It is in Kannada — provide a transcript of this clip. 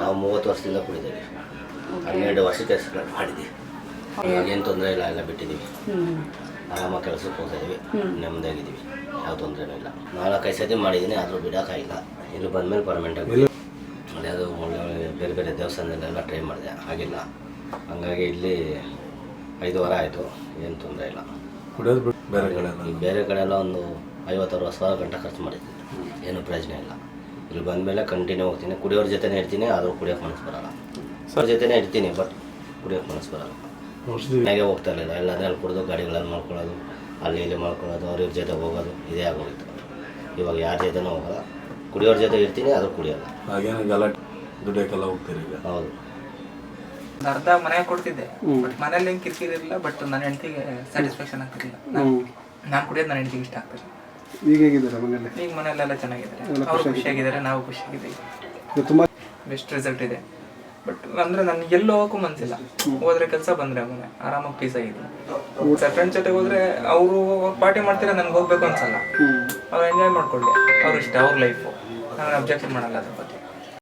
ನಾವು ಮೂವತ್ತು ವರ್ಷದಿಂದ ಕುಡಿದ್ದೇವೆ ಹನ್ನೆರಡು ವರ್ಷಕ್ಕೆ ಕೆಲಸ ಮಾಡಿದ್ದೀವಿ. ಏನು ತೊಂದರೆ ಇಲ್ಲ ಎಲ್ಲ ಬಿಟ್ಟಿದ್ದೀವಿ. ಆರಾಮ ಕೆಲಸಕ್ಕೆ ಹೋಗ್ತಾ ಇದೀವಿ ನೆಮ್ಮದಿಯಾಗಿದ್ದೀವಿ. ಯಾವ ತೊಂದರೆನೂ ಇಲ್ಲ. ನಾಲ್ಕೈದು ಸತಿ ಮಾಡಿದ್ದೀನಿ ಆದರೂ ಬಿಡೋಕ್ಕಾಗಿಲ್ಲ. ಇಲ್ಲಿ ಬಂದಮೇಲೆ ಪರ್ಮನೆಂಟ್ ಆಗಿ ಅದ್ಯಾವುದು ಒಳ್ಳೆ ಬೇರೆ ಬೇರೆ ದೇವಸ್ಥಾನದಲ್ಲೆಲ್ಲ ಟ್ರೈ ಮಾಡಿದೆ. ಆಗಿಲ್ಲ. ಹಂಗಾಗಿ ಇಲ್ಲಿ ಐದು ವಾರ ಆಯಿತು. ಏನು ತೊಂದರೆ ಇಲ್ಲ. ಕುಡಿಯೋದು ಬಿಟ್ಟು ಬೇರೆ ಕಡೆ ಬೇರೆ ಕಡೆ ಎಲ್ಲ ಒಂದು ಐವತ್ತು ಅರವತ್ತು ಸಾವಿರ ಗಂಟೆ ಖರ್ಚು ಮಾಡಿದ್ದೀನಿ. ಏನು ಪ್ರಯೋಜನ ಇಲ್ಲ. ಇಲ್ಲಿ ಬಂದಮೇಲೆ ಕಂಟಿನ್ಯೂ ಹೋಗ್ತೀನಿ. ಕುಡಿಯೋರ ಜೊತೆನೇ ಇರ್ತೀನಿ ಆದರೂ ಕುಡಿಯೋಕೆ ಮನಸ್ಸು ಬರಲ್ಲ. ಸರ್. ಜೊತೆನೇ ಇರ್ತೀನಿ ಬಟ್ ಕುಡಿಯೋಕೆ ಮನಸ್ಸು ಬರಲ್ಲ. ಮನೆಗೆ ಹೋಗ್ತಾ ಇರಲಿಲ್ಲ. ಎಲ್ಲದೇ ಅಲ್ಲಿ ಕುಡಿದು ಗಾಡಿಗಳಲ್ಲಿ ಮಾಡ್ಕೊಳ್ಳೋದು ಅಲ್ಲಿ ಇಲ್ಲಿ ಮಾಡ್ಕೊಳ್ಳೋದು ಅವ್ರ ಇವ್ರ ಜೊತೆ ಹೋಗೋದು ಇದೇ ಆಗೋಗಿತ್ತು. ಇವಾಗ ಯಾರ ಜೊತೆನೂ ಹೋಗಲ್ಲ. ಕುಡಿಯೋರ ಜೊತೆ ಇರ್ತೀನಿ ಆದರೂ ಕುಡಿಯೋಲ್ಲ. ಹಾಗೇನು ಗಲಾಟೆ ದುಡಿಯೋಕ್ಕೆಲ್ಲ ಹೋಗ್ತೀರಿ ಈಗ ಹೌದು ಅರ್ಧ ಮನೆಗೆ ಕೊಡ್ತಿದ್ದೆ. ಬಟ್ ಮನೇಲಿ ಏನು ಕಿರಿಕಿರಿ ಇರಲಿಲ್ಲ ಬಟ್ ನನ್ನ ಹೆಂಡತಿಗೆ ಸ್ಯಾಟಿಸ್ಫ್ಯಾಕ್ಷನ್ ಆಗ್ತಿರ್ಲಿಲ್ಲ. ನಾನು ಕುಡಿಯೋದು ನನ್ನ ಹೆಂಡತಿಗೆ ಇಷ್ಟ ಆಗ್ತದೆ ಈಗ ಹೇಗಿದ್ದಾರೆ ಮನೆಯಲ್ಲಿ? ಈಗ ಮನೆಯಲ್ಲೆಲ್ಲ ಚೆನ್ನಾಗಿದ್ದಾರೆ. ಅವರು ಖುಷಿಯಾಗಿದ್ದಾರೆ. ನಾವು ಖುಷಿಯಾಗಿದ್ದೀವಿ. ತುಂಬ ಬೆಸ್ಟ್ ರಿಸಲ್ಟ್ ಇದೆ. ಬಟ್ ಅಂದ್ರೆ ನನ್ಗೆ ಎಲ್ಲೂ ಹೋಗಕ್ಕೂ ಮನ್ಸಿಲ್ಲ. ಹೋದ್ರೆ ಕೆಲಸ ಬಂದ್ರೆ ಮನೆ. ಆರಾಮಾಗಿ ಪೀಸ್ ಆಗಿದೆ ಫ್ರೆಂಡ್ಸ್ ಜೊತೆ ಹೋದ್ರೆ ಅವರು ಪಾರ್ಟಿ ಮಾಡ್ತೀರಾ ನನ್ಗೆ ಹೋಗ್ಬೇಕು ಅನ್ಸಲ್ಲ. ಅವ್ರು ಎಂಜಾಯ್ ಮಾಡ್ಕೊಳ್ಳಿ. ಅವ್ರ ಇಷ್ಟ ಅವ್ರ ಲೈಫು ನಾನು ಅಬ್ಜೆಕ್ಷನ್ ಮಾಡಲ್ಲ ಅದ್ರ ಬಗ್ಗೆ.